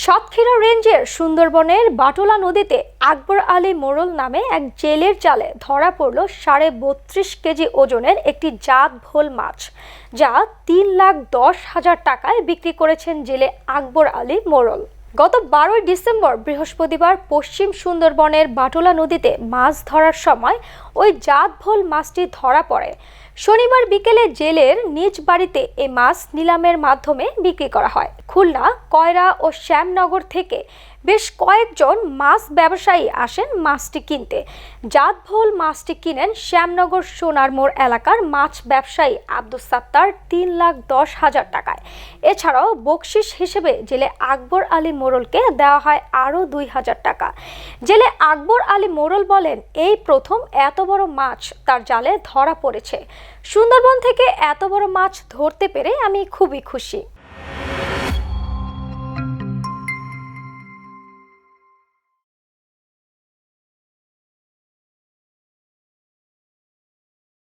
সাতক্ষীরা রেঞ্জের সুন্দরবনের বাটুলা নদীতে আকবর আলী মোড়ল নামে এক জেলের জালে ধরা পড়ল সাড়ে বত্রিশ কেজি ওজনের একটি জাত ভোল মাছ, যা তিন লাখ দশ হাজার টাকায় বিক্রি করেছেন জেলে আকবর আলী মোরল গত বারোই ডিসেম্বর বৃহস্পতিবার পশ্চিম সুন্দরবনের বাটুলা নদীতে মাছ ধরার সময় ওই জাত ভোল মাছটি ধরা পড়ে। শনিবার বিকেলে জেলের নিজ বাড়িতে এ মাছ নিলামের মাধ্যমে বিক্রি করা হয়। খুলনা, কয়রা ও শ্যামনগর থেকে বেশ কয়েকজন মাছ ব্যবসায়ী আসেন মাছটি কিনতে। জাতভোল মাছটি কিনেন শ্যামনগর সোনার মোড় এলাকার মাছ ব্যবসায়ী আব্দুল সাত্তার তিন লাখ দশ হাজার টাকায়। এছাড়াও বকশিস হিসেবে জেলে আকবর আলী মোড়লকে দেওয়া হয় আরও দুই হাজার টাকা। জেলে আকবর আলী মোড়ল বলেন, এই প্রথম এত বড় মাছ তার জালে ধরা পড়েছে। সুন্দরবন থেকে এত বড় মাছ ধরতে পেরে আমি খুবই খুশি।